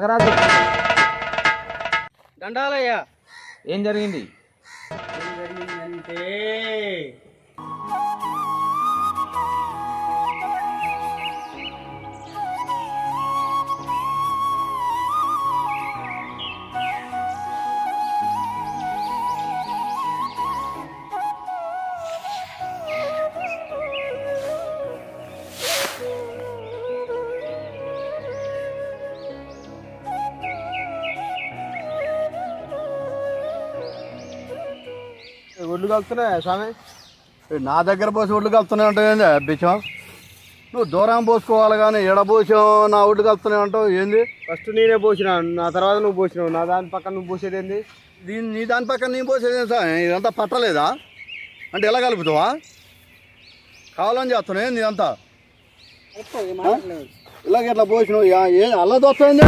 నాగరాజు. దండాలయ్యా. ఏం జరిగింది? ఏం జరిగిందంటే ఒళ్ళు కలుతున్నాయా స్వామి? నా దగ్గర పోసి ఒళ్ళు కలుతున్నాయి అంటే ఏంది బిచ్చం నువ్వు దూరం పోసుకోవాలి కానీ ఎడ పోసాం నా ఒళ్ళు కలుతున్నాయి అంటావు ఏంది? ఫస్ట్ నేనే పోసిన నా తర్వాత నువ్వు పోసినావు నా దాని పక్కన నువ్వు పోసేది ఏంది? దీని నీ దాని పక్కన నీ పోసేది ఏంది స్వామి? ఇదంతా పట్టలేదా? అంటే ఎలా కలుపుతావా? కావాలని చేస్తున్నావు ఏంది ఇదంతా? ఇలాగ ఇట్లా పోసినావు? యా- ఏం అలా దొస్తాయింది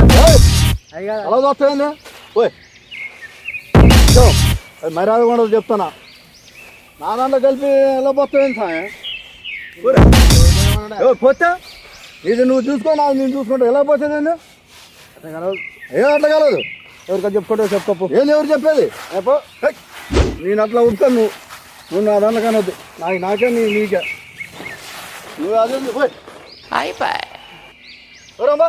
అలా దొస్తాయింది ఓయ్! మర్యాద కూడా చెప్తున్నా. నా దాంట్లో కలిపి ఎలా పోతాయింది సాయం? పోతే? ఇది నువ్వు చూసుకో నాకు నేను చూసుకుంటా. ఎలా పోతుంది ఏంది ఏ అట్లా కలదు ఎవరికైనా చెప్పుకుంటే చెప్పుకోపు. ఏంది ఎవరు చెప్పేది? ఏపో, ఏయ్, నేను అట్లా ఉంటాను నువ్వు. నువ్వు నా దాంట్లో కనొద్దు. నాకు నాకే నీ నీకే. నువ్వు అదే పోయి. ఎవరమ్మా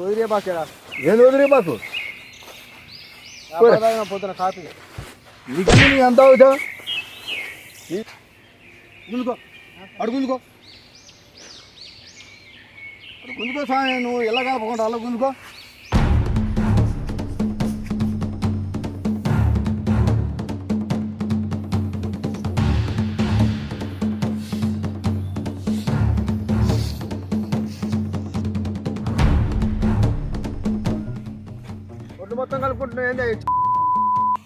వదిలే బాకేరా ఏంది వదిలే బాకు పోతున్న కాపీ నీకు ఎంత అవుతా గుంజుకో. అడు గుంజుకో సాయం నువ్వు ఎలా కలపకుండా అలా గుంజుకో. మొత్తం కలుపుకుంటున్నావు ఏంది?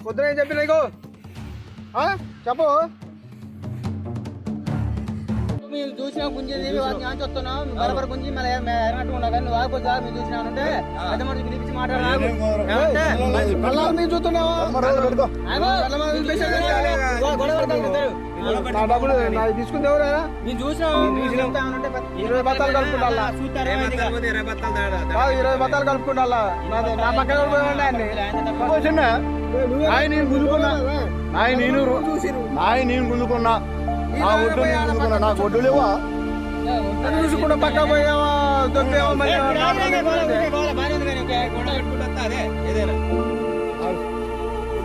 పొద్దున ఏం చెప్పిన నీకు? చెప్పు. మేము చూసిన గుంజేది నేను చెప్తున్నాం బరబర గుంజి మళ్ళీ ఎరగట్టు ఉన్నా కానీ నువ్వు ఆగిపోతే ఆగు, మేము చూసినా అంటే పెద్ద మనిషి పిలిపించి మాట్లాడాలి మళ్ళా మేము చూస్తున్నావా? నా డబ్బులు తీసుకుంది ఎవరైనా ఇరవై బత్తాలు కలుపుకుంటా. ఇరవై బత్తాలు కలుపుకుంటా నా పక్కన కూడా పోయి ఉండే అన్ని. చిన్న నాయ నేను గుంజుకున్నా. నాయ నేను నాయ నేను గుంజుకున్నా. నా ఒడ్డు నేను గుంజుకున్నా. నాకు ఒడ్డు లేవా? చూసుకుంటా పక్క పోయావా? దొరికావా? మళ్ళీ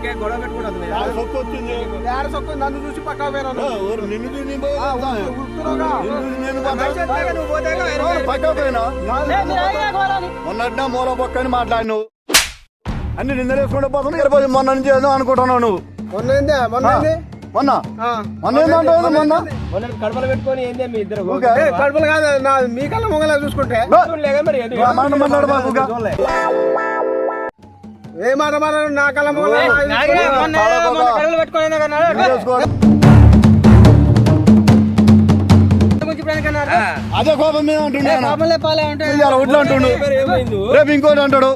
ఇంకే గొడవ పెట్టుకుంటుంది నాకు సొక్కు వచ్చింది? ఏడ సొక్కు నన్ను చూసి పక్క పోయినా ఆ, ఊరు నిన్ను. అవును, పక్క పోయినా? మొన్నట్నా మూల పక్క అని మాట్లాడినావు. అన్ని నిందలేసుకుంటూ పోతున్నా ఇరవై మొన్న నుంచి ఏదో అనుకుంటున్నావు నువ్వు. మొన్న మొన్న మొన్న? ఆ. మొన్న కడపలు పెట్టుకొని ఏందే మీ ఇద్దరు? ఊరికే. కడపలు కాదు నా మీ కళ్ళ మొగలా చూసుకుంటే. మరి మాట మాట్లాడు. ఏ మాట మాట నా ఎందుకన్నారు అదే కోపం మీద ఇవాళ ఒడ్లు అంటుండు రేపు ఇంకోటి అంటాడు.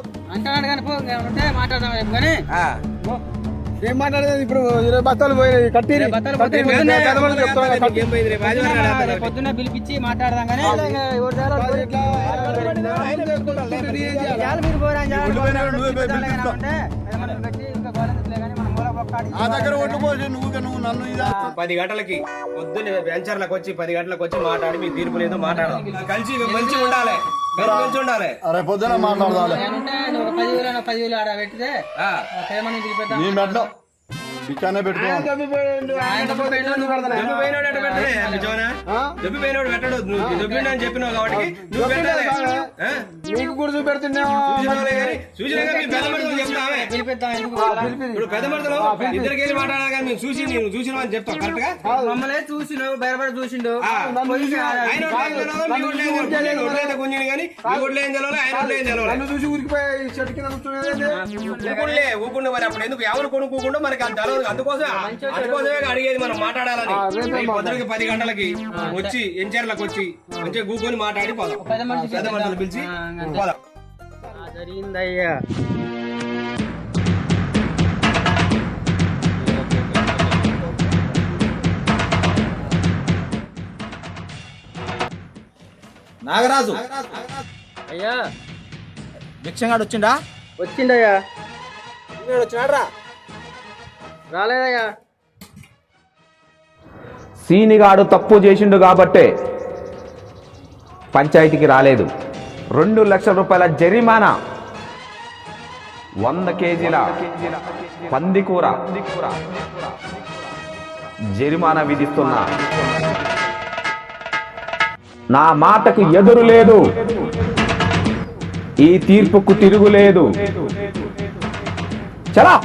ఏం మాట్లాడేది? ఇప్పుడు ఇరవై బత్తాలు పోయినాయి. కట్టి పొద్దున్న పిలిపించి మాట్లాడదాం కానీ నా దగ్గర పోసి నువ్వు నువ్వు నన్ను ఇది పది గంటలకి పొద్దున్న వెంచర్లకు వచ్చి పది గంటలకు వచ్చి మాట్లాడి మీ తీర్పు లేదో మాట్లాడదాం. కలిసి మంచి ఉండాలి. కలిసి ఉండాలి. అరే పొద్దున ఒక పదివేలు పదివేలు ఆడ ఆ, పేమెంట్ పిలిపిద్దాం నీ మెడలో బిచ్చానే పెట్టుకో ఆయన పోయిండు. దెబ్బ పోయినోడు ఎట్ట పెట్టలే, బిజోనా? దెబ్బ పోయినోడు పెట్టడు. నువ్వు దెబ్బిండు అని చెప్పినావు కాబట్టి నువ్వు పెట్టాలి? నీకు కూడా చూపెడుతున్నావు చూసినావులే కానీ, చూసినాక మీ పెద్ద? ఇప్పుడు పెద్ద మనుషులు ఇద్దరికి వెళ్ళి మాట్లాడాలి కానీ మేము చూసి నేను చూసినావు అని కరెక్ట్గా? మమ్మల్ని చూసిండు? బయటపడి చూసిండు. ఆయన గుంజిని కానీ ఒడ్లు తెలవాలి ఆయన ఒడ్లు తెలవాలి చూసి ఊరికిపోయి చెట్టు కింద ఊపుకుండే మరి. అప్పుడు ఎందుకు ఎవరు కొనుక్కోకుండా మనకి అది అందుకోసం అందుకోసమే అడిగేది మనం మాట్లాడాలని. పొద్దునకి పది గంటలకి వచ్చి ఎంచర్లకు వచ్చి మంచిగా కూకొని మాట్లాడి పోదాం. పెద్ద మనుషులు పిలిచి. పోదాం. జరిగిందయ్యా. నాగరాజు. అయ్యా. భిక్షంగాడు వచ్చిండా? వచ్చిండయ్యా. వచ్చినాడ్రా. రాలేదయ్యా. సీనిగాడు తప్పు చేసిండు కాబట్టే పంచాయతీకి రాలేదు. రెండు లక్షల రూపాయల జరిమానా. వంద కేజీల పందికూర. జరిమానా విధిస్తున్నా. నా మాటకు ఎదురు లేదు. ఈ తీర్పుకు తిరుగులేదు చలా.